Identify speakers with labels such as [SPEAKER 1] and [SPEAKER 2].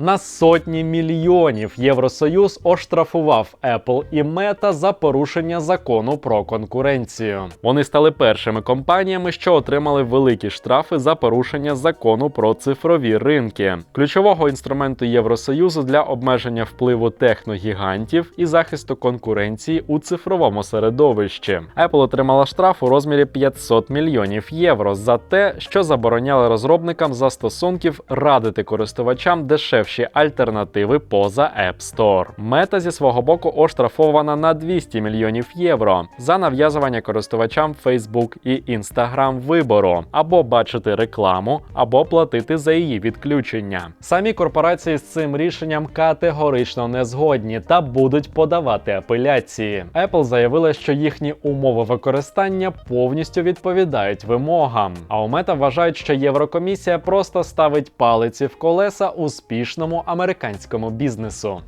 [SPEAKER 1] На сотні мільйонів Євросоюз оштрафував Apple і Meta за порушення закону про конкуренцію. Вони стали першими компаніями, що отримали великі штрафи за порушення закону про цифрові ринки, ключового інструменту Євросоюзу для обмеження впливу техногігантів і захисту конкуренції у цифровому середовищі. Apple отримала штраф у розмірі 500 мільйонів євро за те, що забороняли розробникам застосунків радити користувачам дешевші альтернативи поза App Store. Мета зі свого боку оштрафована на 200 мільйонів євро за нав'язування користувачам Facebook і Instagram вибору або бачити рекламу, або платити за її відключення. Самі корпорації з цим рішенням категорично не згодні та будуть подавати апеляції. Apple заявила, що їхні умови використання повністю відповідають вимогам. А у Мета вважають, що Єврокомісія просто ставить палиці в колеса успішному американському бізнесу.